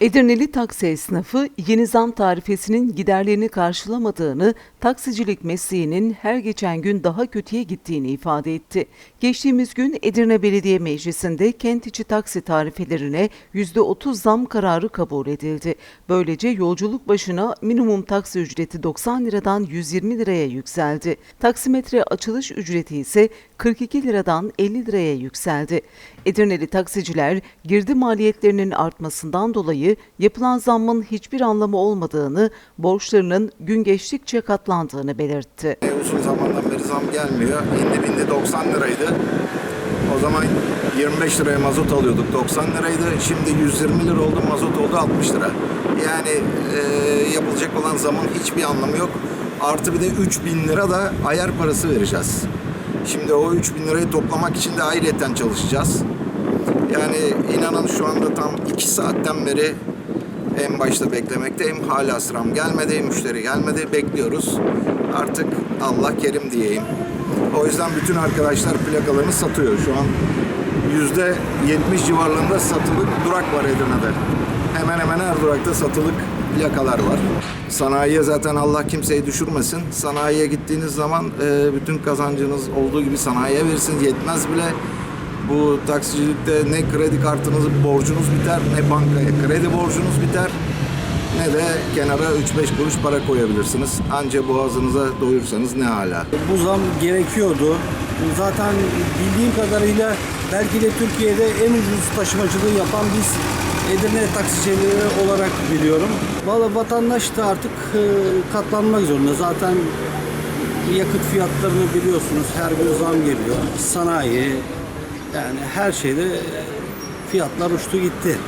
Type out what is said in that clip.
Edirneli taksi esnafı yeni zam tarifesinin giderlerini karşılamadığını, taksicilik mesleğinin her geçen gün daha kötüye gittiğini ifade etti. Geçtiğimiz gün Edirne Belediye Meclisi'nde kent içi taksi tarifelerine %30 zam kararı kabul edildi. Böylece yolculuk başına minimum taksi ücreti 90 liradan 120 liraya yükseldi. Taksimetre açılış ücreti ise 42 liradan 50 liraya yükseldi. Edirneli taksiciler girdi maliyetlerinin artmasından dolayı yapılan zammın hiçbir anlamı olmadığını, borçlarının gün geçtikçe katlandığını belirtti. E, Uzun zamandan beri zam gelmiyor. İndi bindi 90 liraydı. O zaman 25 liraya mazot alıyorduk 90 liraydı. Şimdi 120 lira oldu mazot oldu 60 lira. Yani e, yapılacak olan zamın hiçbir anlamı yok. Artı bir de 3000 lira da ayar parası vereceğiz. Şimdi o 3000 lirayı toplamak için de ayrıyeten çalışacağız. Yani inanın şu anda tam 2 saatten beri en başta beklemekteyim. Hala sıram gelmedi, müşteri gelmedi. Bekliyoruz. Artık Allah kerim diyeyim. O yüzden bütün arkadaşlar plakalarını satıyor. Şu an yüzde 70 civarlarında satılık durak var Edirne'de. Hemen hemen her durakta satılık plakalar var. Sanayiye zaten Allah kimseyi düşürmesin. Sanayiye gittiğiniz zaman e, bütün kazancınız olduğu gibi sanayiye verirsiniz. Yetmez bile bu taksicilikte ne kredi kartınız borcunuz biter ne bankaya kredi borcunuz biter ne de kenara 3-5 kuruş para koyabilirsiniz. Anca boğazınıza doyursanız ne hala. Bu zam gerekiyordu. Zaten bildiğim kadarıyla belki de Türkiye'de en ucuz taşımacılığı yapan biz Edirne taksicileri olarak biliyorum. Valla vatandaş da artık e, katlanmak zorunda. Zaten yakıt fiyatlarını biliyorsunuz her gün zam geliyor. Sanayi yani her şeyde fiyatlar uçtu gitti.